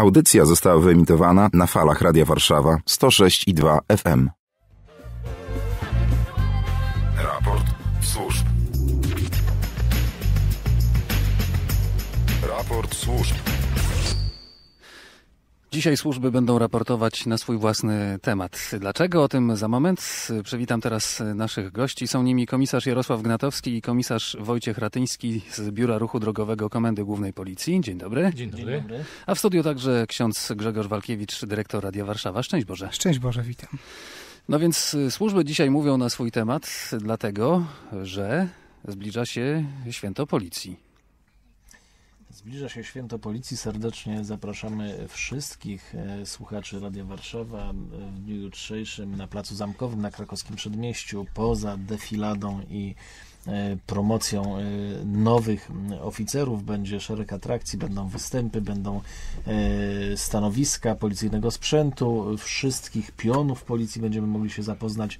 Audycja została wyemitowana na falach Radia Warszawa 106 i 2 FM. Raport służb. Raport służb. Dzisiaj służby będą raportować na swój własny temat. Dlaczego? O tym za moment. Przywitam teraz naszych gości. Są nimi komisarz Jarosław Gnatowski i komisarz Wojciech Ratyński z Biura Ruchu Drogowego Komendy Głównej Policji. Dzień dobry. Dzień dobry. A w studiu także ksiądz Grzegorz Walkiewicz, dyrektor Radia Warszawa. Szczęść Boże. Szczęść Boże, witam. No więc służby dzisiaj mówią na swój temat, dlatego że zbliża się święto policji. Zbliża się święto policji. Serdecznie zapraszamy wszystkich e, słuchaczy Radia Warszawa w dniu jutrzejszym na Placu Zamkowym na krakowskim przedmieściu. Poza defiladą i e, promocją e, nowych oficerów będzie szereg atrakcji, będą występy, będą stanowiska policyjnego sprzętu. Wszystkich pionów policji będziemy mogli się zapoznać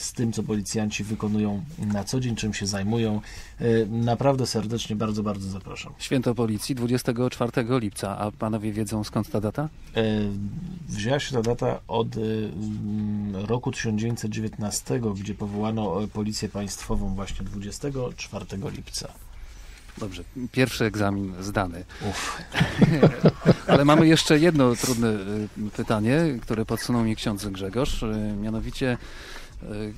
z tym, co policjanci wykonują na co dzień, czym się zajmują. E, naprawdę serdecznie bardzo, bardzo zapraszam. Święto Policji 24 lipca, a panowie wiedzą skąd ta data? E, wzięła się ta data od e, roku 1919, gdzie powołano Policję Państwową właśnie 24 lipca. Dobrze, pierwszy egzamin zdany. Ale mamy jeszcze jedno trudne pytanie, które podsunął mi ksiądz Grzegorz, mianowicie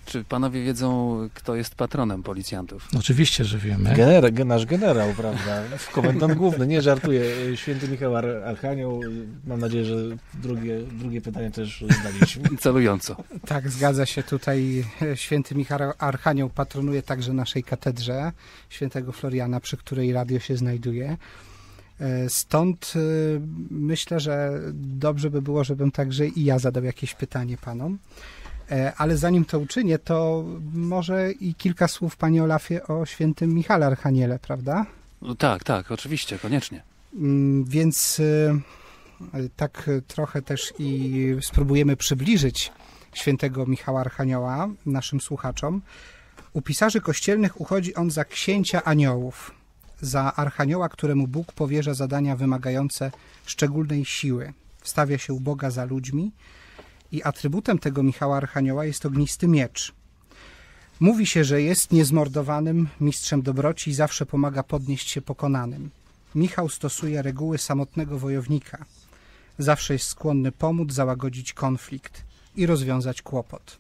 czy panowie wiedzą, kto jest patronem policjantów? Oczywiście, że wiemy. Gener, nasz generał, prawda? Komendant główny, nie żartuję. Święty Michał Archanioł. Mam nadzieję, że drugie, drugie pytanie też zdaliśmy. Celująco. Tak, zgadza się. Tutaj święty Michał Archanioł patronuje także naszej katedrze świętego Floriana, przy której radio się znajduje. E, stąd e, myślę, że dobrze by było, żebym także i ja zadał jakieś pytanie panom. E, ale zanim to uczynię, to może i kilka słów, panie Olafie, o świętym Michale Archaniele, prawda? No tak, tak, oczywiście, koniecznie. Mm, więc e, tak trochę też i spróbujemy przybliżyć świętego Michała Archanioła naszym słuchaczom. U pisarzy kościelnych uchodzi on za księcia aniołów, za archanioła, któremu Bóg powierza zadania wymagające szczególnej siły. Wstawia się u Boga za ludźmi, i atrybutem tego Michała Archanioła jest ognisty miecz. Mówi się, że jest niezmordowanym mistrzem dobroci i zawsze pomaga podnieść się pokonanym. Michał stosuje reguły samotnego wojownika. Zawsze jest skłonny pomóc załagodzić konflikt i rozwiązać kłopot.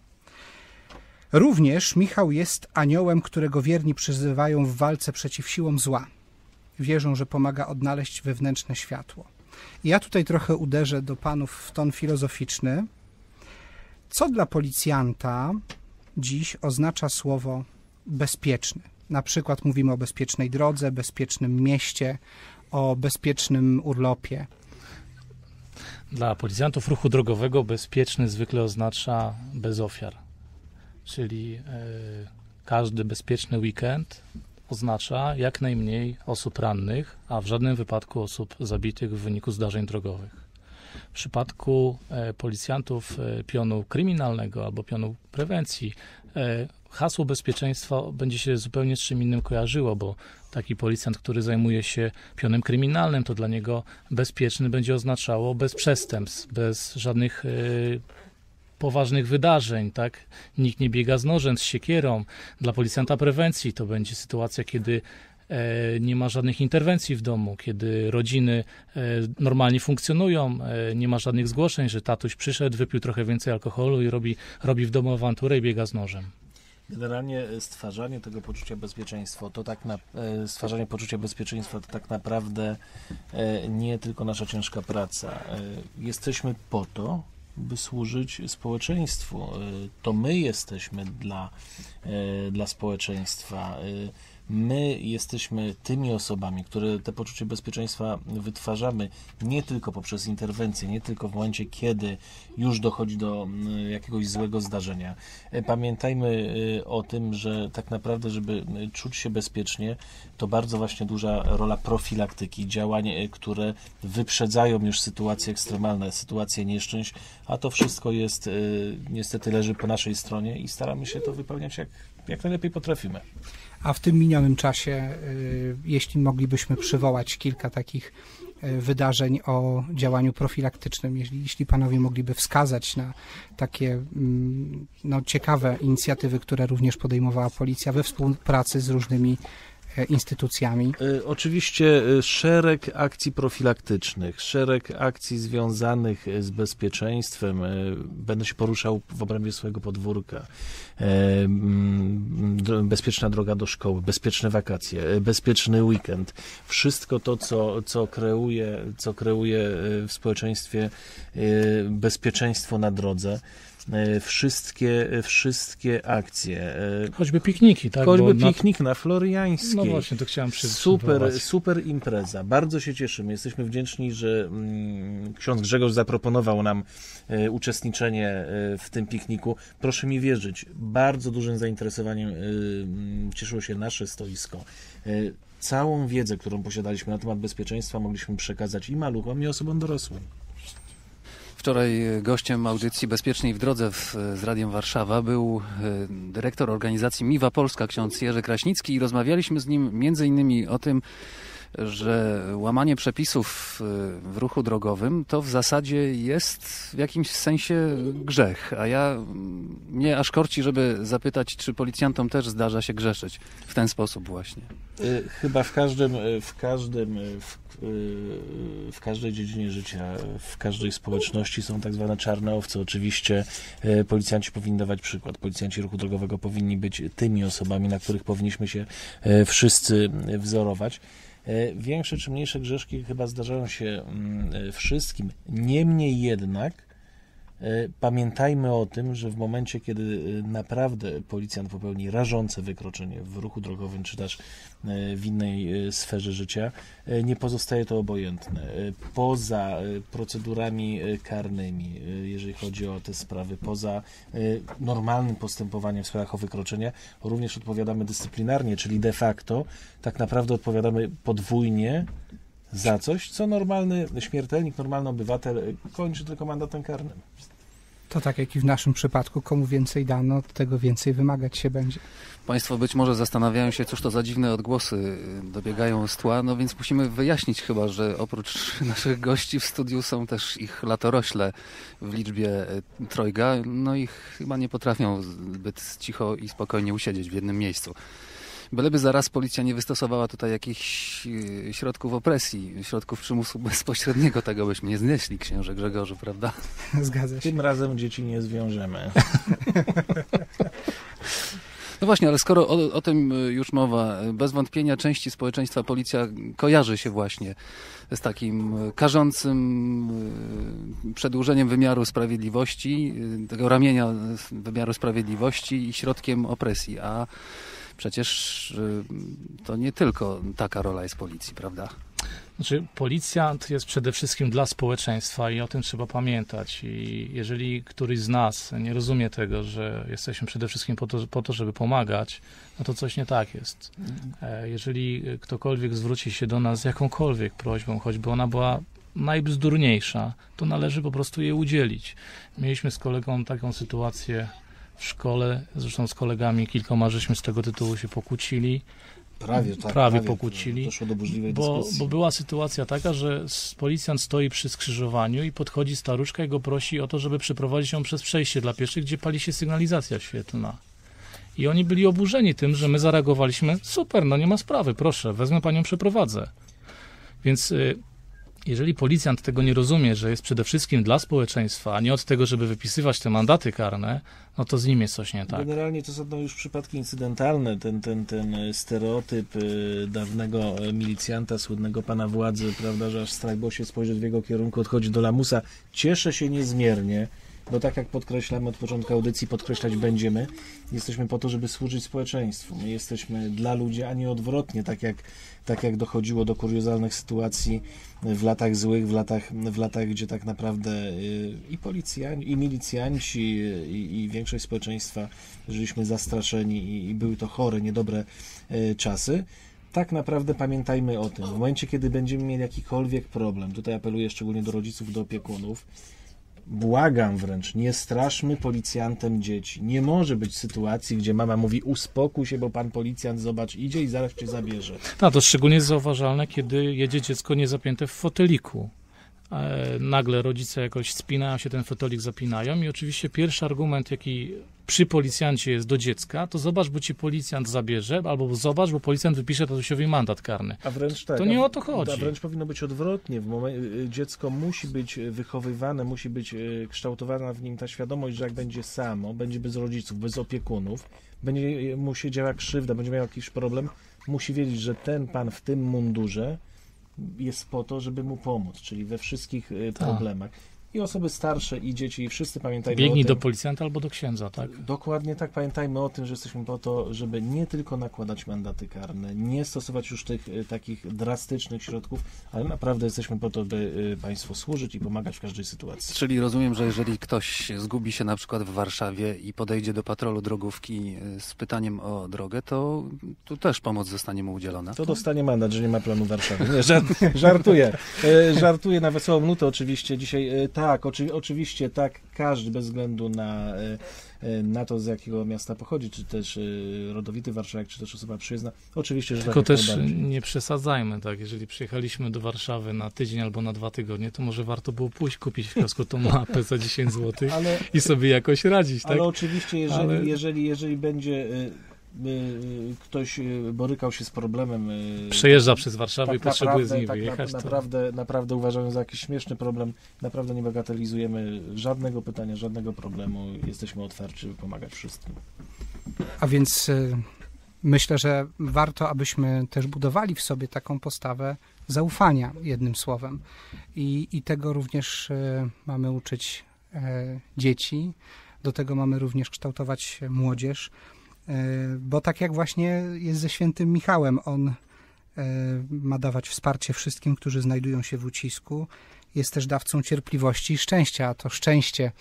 Również Michał jest aniołem, którego wierni przyzywają w walce przeciw siłom zła. Wierzą, że pomaga odnaleźć wewnętrzne światło. Ja tutaj trochę uderzę do panów w ton filozoficzny, co dla policjanta dziś oznacza słowo bezpieczny? Na przykład mówimy o bezpiecznej drodze, bezpiecznym mieście, o bezpiecznym urlopie. Dla policjantów ruchu drogowego bezpieczny zwykle oznacza bez ofiar. Czyli y, każdy bezpieczny weekend oznacza jak najmniej osób rannych, a w żadnym wypadku osób zabitych w wyniku zdarzeń drogowych. W przypadku e, policjantów e, pionu kryminalnego albo pionu prewencji e, hasło bezpieczeństwa będzie się zupełnie z czym innym kojarzyło, bo taki policjant, który zajmuje się pionem kryminalnym, to dla niego bezpieczny będzie oznaczało bez przestępstw, bez żadnych poważnych wydarzeń, tak? Nikt nie biega z nożem, z siekierą. Dla policjanta prewencji to będzie sytuacja, kiedy nie ma żadnych interwencji w domu, kiedy rodziny e, normalnie funkcjonują, e, nie ma żadnych zgłoszeń, że tatuś przyszedł, wypił trochę więcej alkoholu i robi, robi w domu awanturę i biega z nożem. Generalnie stwarzanie tego poczucia bezpieczeństwa, to tak na, stwarzanie poczucia bezpieczeństwa to tak naprawdę nie tylko nasza ciężka praca. Jesteśmy po to, by służyć społeczeństwu. To my jesteśmy dla, dla społeczeństwa my jesteśmy tymi osobami, które te poczucie bezpieczeństwa wytwarzamy nie tylko poprzez interwencję, nie tylko w momencie, kiedy już dochodzi do mm, jakiegoś złego zdarzenia. E, pamiętajmy y, o tym, że tak naprawdę, żeby czuć się bezpiecznie, to bardzo właśnie duża rola profilaktyki, działań, y, które wyprzedzają już sytuacje ekstremalne, sytuacje nieszczęść, a to wszystko jest, niestety leży po naszej stronie i staramy się to wypełniać jak, jak najlepiej potrafimy. A w tym minionym czasie, y, jeśli moglibyśmy przywołać kilka takich e, wydarzeń o działaniu profilaktycznym. Jeśli, jeśli panowie mogliby wskazać na takie mm, no, ciekawe inicjatywy, które również podejmowała policja we współpracy z różnymi instytucjami. E, Oczywiście e, szereg akcji profilaktycznych, szereg akcji związanych e, z bezpieczeństwem. e, Będę się poruszał w obrębie swojego podwórka. E, mm, Bezpieczna droga do szkoły, bezpieczne wakacje, e, bezpieczny weekend. Wszystko to, co, co, kreuje, co kreuje e, w społeczeństwie e, bezpieczeństwo na drodze. E, Wszystkie, wszystkie akcje. e, Choćby pikniki, tak? Choćby na- piknik na Floriańskiej. No właśnie, to chciałem przy, Super, super impreza. Bardzo się cieszymy. Jesteśmy wdzięczni, że mm, ksiądz Grzegorz zaproponował nam e, uczestniczenie e, w tym pikniku. Proszę mi wierzyć, bardzo dużym zainteresowaniem e, mm, cieszyło się nasze stoisko. E, całą wiedzę, którą posiadaliśmy na temat bezpieczeństwa, mogliśmy przekazać i maluchom, i osobom dorosłym. Wczoraj gościem audycji Bezpiecznej w Drodze w, z Radiem Warszawa był e, dyrektor organizacji Miwa Polska, ksiądz Jerzy Kraśnicki i rozmawialiśmy z nim między innymi o tym, że łamanie przepisów e, w ruchu drogowym to w zasadzie jest w jakimś sensie grzech. A ja, mm, mnie aż korci, żeby zapytać, czy policjantom też zdarza się grzeszyć w ten sposób właśnie. Y, Chyba w każdym, y, w każdym, y, w, y, w każdej dziedzinie życia, y, w każdej społeczności są tak zwane czarne owce. Oczywiście y, policjanci powinni dawać przykład. Policjanci ruchu drogowego powinni być tymi osobami, na których powinniśmy się y, wszyscy y, wzorować. Y, Większe czy mniejsze grzeszki chyba zdarzają się mm, y, wszystkim. Niemniej jednak E, Pamiętajmy o tym, że w momencie, kiedy e, naprawdę policjant popełni rażące wykroczenie w ruchu drogowym, czy też e, w innej e, sferze życia, e, nie pozostaje to obojętne. E, Poza e, procedurami e, karnymi, e, jeżeli chodzi o te sprawy, poza e, normalnym postępowaniem w sprawach o wykroczenia, również odpowiadamy dyscyplinarnie, czyli de facto tak naprawdę odpowiadamy podwójnie za coś, co normalny śmiertelnik, normalny obywatel e, kończy tylko mandatem karnym. To tak jak i w naszym przypadku, komu więcej dano, tego więcej wymagać się będzie. Państwo być może zastanawiają się, cóż to za dziwne odgłosy dobiegają z tła, no więc musimy wyjaśnić chyba, że oprócz naszych gości w studiu są też ich latorośle w liczbie y, trojga, no i chyba nie potrafią zbyt cicho i spokojnie usiedzieć w jednym miejscu. Byleby zaraz policja nie wystosowała tutaj jakichś y, środków opresji, środków przymusu bezpośredniego, tego byśmy nie znieśli, księże Grzegorzu, prawda? Zgadza się. Tym razem dzieci nie zwiążemy. No właśnie, ale skoro o, o tym y, już mowa, bez wątpienia części społeczeństwa policja kojarzy się właśnie z takim y, karzącym przedłużeniem wymiaru sprawiedliwości, tego ramienia wymiaru sprawiedliwości i środkiem opresji, a przecież y, to nie tylko taka rola jest policji, prawda? Znaczy, policjant jest przede wszystkim dla społeczeństwa i o tym trzeba pamiętać. I jeżeli któryś z nas nie rozumie tego, że jesteśmy przede wszystkim po to, po to żeby pomagać, no to coś nie tak jest. E, Jeżeli ktokolwiek zwróci się do nas z jakąkolwiek prośbą, choćby ona była najbzdurniejsza, to należy po prostu jej udzielić. Mieliśmy z kolegą taką sytuację szkole, zresztą z kolegami kilkoma żeśmy z tego tytułu się pokłócili. Prawie, tak. Prawie pokłócili, Doszło do burzliwej Bo, dyskusji. bo była sytuacja taka, że policjant stoi przy skrzyżowaniu i podchodzi staruszka i go prosi o to, żeby przeprowadzić ją przez przejście dla pieszych, gdzie pali się sygnalizacja świetlna. I oni byli oburzeni tym, że my zareagowaliśmy, super, no nie ma sprawy, proszę, wezmę panią, przeprowadzę. Więc y, jeżeli policjant tego nie rozumie, że jest przede wszystkim dla społeczeństwa, a nie od tego, żeby wypisywać te mandaty karne, no to z nim jest coś nie tak. Generalnie to są już przypadki incydentalne. Ten, ten, ten stereotyp e, dawnego e, milicjanta, słynnego pana władzy, prawda, że aż strach było się spojrzeć w jego kierunku, odchodzi do lamusa. Cieszę się niezmiernie, bo tak jak podkreślamy od początku audycji, podkreślać będziemy, jesteśmy po to, żeby służyć społeczeństwu. My jesteśmy dla ludzi, a nie odwrotnie, tak jak, tak jak dochodziło do kuriozalnych sytuacji w latach złych, w latach, w latach gdzie tak naprawdę y, i policjanci, i milicjanci, y, i, i większość społeczeństwa żyliśmy zastraszeni i, i były to chore, niedobre y, czasy. Tak naprawdę pamiętajmy o tym. W momencie, kiedy będziemy mieli jakikolwiek problem, tutaj apeluję szczególnie do rodziców, do opiekunów, błagam wręcz, nie straszmy policjantem dzieci. Nie może być sytuacji, gdzie mama mówi uspokój się, bo pan policjant zobacz idzie i zaraz cię zabierze. No, to szczególnie jest zauważalne, kiedy jedzie dziecko niezapięte w foteliku. E, nagle rodzice jakoś spinają się, ten fotelik zapinają i oczywiście pierwszy argument, jaki przy policjancie jest do dziecka, to zobacz, bo ci policjant zabierze, albo zobacz, bo policjant wypisze tatusiowi mandat karny. A wręcz tak. To nie a, o to chodzi. A wręcz powinno być odwrotnie. W momen- y, dziecko musi być wychowywane, musi być y, kształtowana w nim ta świadomość, że jak będzie samo, będzie bez rodziców, bez opiekunów, będzie mu się działa krzywda, będzie miał jakiś problem, musi wiedzieć, że ten pan w tym mundurze jest po to, żeby mu pomóc, czyli we wszystkich y, Tak. problemach. I osoby starsze, i dzieci, i wszyscy pamiętajmy Biegnij o do policjanta albo do księdza, tak? Dokładnie tak, pamiętajmy o tym, że jesteśmy po to, żeby nie tylko nakładać mandaty karne, nie stosować już tych y, takich drastycznych środków, ale naprawdę jesteśmy po to, by y, państwu służyć i pomagać w każdej sytuacji. Czyli rozumiem, że jeżeli ktoś zgubi się na przykład w Warszawie i podejdzie do patrolu drogówki y, z pytaniem o drogę, to tu też pomoc zostanie mu udzielona. To dostanie mandat, że nie ma planu Warszawy. Nie, żart, żartuję. Żartuję na wesołą nutę oczywiście dzisiaj. E, Tak, oczy, oczywiście tak, każdy bez względu na, e, e, na to, z jakiego miasta pochodzi, czy też e, rodowity warszawiak, czy też osoba przyjezdna. Oczywiście, że Tylko tak też nie przesadzajmy, tak? Jeżeli przyjechaliśmy do Warszawy na tydzień albo na dwa tygodnie, to może warto było pójść kupić w kiosku tą mapę za 10 zł Ale, i sobie jakoś radzić, tak? ale oczywiście, jeżeli, Ale- jeżeli, jeżeli będzie ktoś y, borykał się z problemem. y, Przejeżdża przez Warszawę i tak potrzebuje z naprawdę- niej tak wyjechać, na, to naprawdę, naprawdę uważam za jakiś śmieszny problem. Naprawdę nie bagatelizujemy żadnego pytania, żadnego problemu. Jesteśmy otwarci, by pomagać wszystkim. A więc y, myślę, że warto, abyśmy też budowali w sobie taką postawę zaufania, jednym słowem. I, i tego również y, mamy uczyć dzieci, do tego mamy również kształtować młodzież, bo tak jak właśnie jest ze świętym Michałem, on e, ma dawać wsparcie wszystkim, którzy znajdują się w ucisku. Jest też dawcą cierpliwości i szczęścia, a to szczęście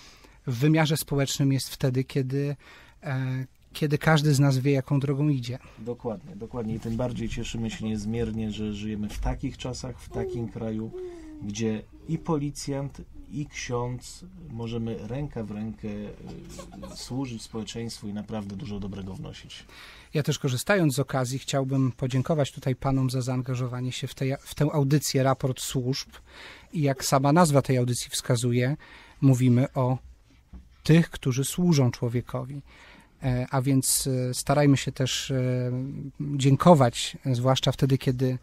w wymiarze społecznym jest wtedy, kiedy e, kiedy każdy z nas wie, jaką drogą idzie. Dokładnie, dokładnie. I tym bardziej cieszymy się niezmiernie, że żyjemy w takich czasach, w takim kraju, gdzie i policjant, i ksiądz możemy ręka w rękę y, służyć społeczeństwu i naprawdę dużo dobrego wnosić. Ja też korzystając z okazji chciałbym podziękować tutaj panom za zaangażowanie się w, tej, w tę audycję Raport Służb i jak sama nazwa tej audycji wskazuje, mówimy o tych, którzy służą człowiekowi. E, A więc e, starajmy się też e, dziękować, zwłaszcza wtedy, kiedy,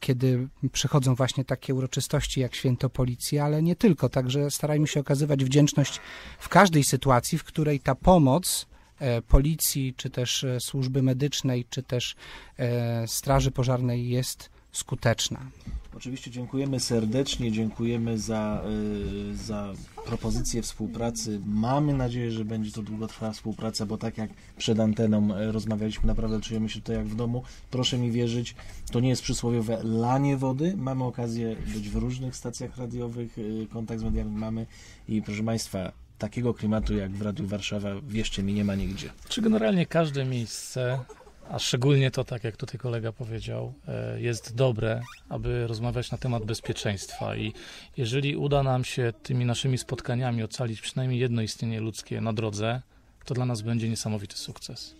kiedy przychodzą właśnie takie uroczystości jak Święto Policji, ale nie tylko. Także starajmy się okazywać wdzięczność w każdej sytuacji, w której ta pomoc e, policji, czy też e, służby medycznej, czy też e, straży pożarnej jest skuteczna. Oczywiście dziękujemy serdecznie, dziękujemy za, y, za propozycję współpracy. Mamy nadzieję, że będzie to długotrwała współpraca, bo tak jak przed anteną e, rozmawialiśmy, naprawdę czujemy się tutaj jak w domu. Proszę mi wierzyć, to nie jest przysłowiowe lanie wody. Mamy okazję być w różnych stacjach radiowych, y, kontakt z mediami mamy i proszę Państwa, takiego klimatu jak w Radiu Warszawa, wierzcie mi, nie ma nigdzie. Czy generalnie każde miejsce, a szczególnie to, tak jak tutaj kolega powiedział, e, jest dobre, aby rozmawiać na temat bezpieczeństwa i jeżeli uda nam się tymi naszymi spotkaniami ocalić przynajmniej jedno istnienie ludzkie na drodze, to dla nas będzie niesamowity sukces.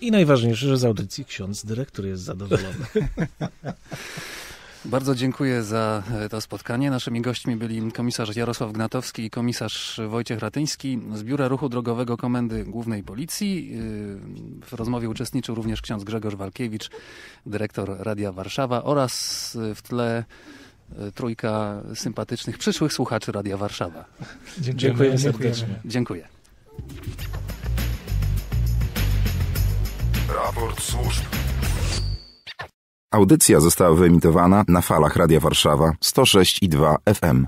I najważniejsze, że z audycji ksiądz dyrektor jest zadowolony. Bardzo dziękuję za e, to spotkanie. Naszymi gośćmi byli komisarz Jarosław Gnatowski i komisarz Wojciech Ratyński z Biura Ruchu Drogowego Komendy Głównej Policji. Yy, W rozmowie uczestniczył również ksiądz Grzegorz Walkiewicz, dyrektor Radia Warszawa oraz e, w tle e, trójka sympatycznych przyszłych słuchaczy Radia Warszawa. Dziękujemy, serdecznie. Dziękuję. Raport służb. Audycja została wyemitowana na falach Radia Warszawa 106,2 FM.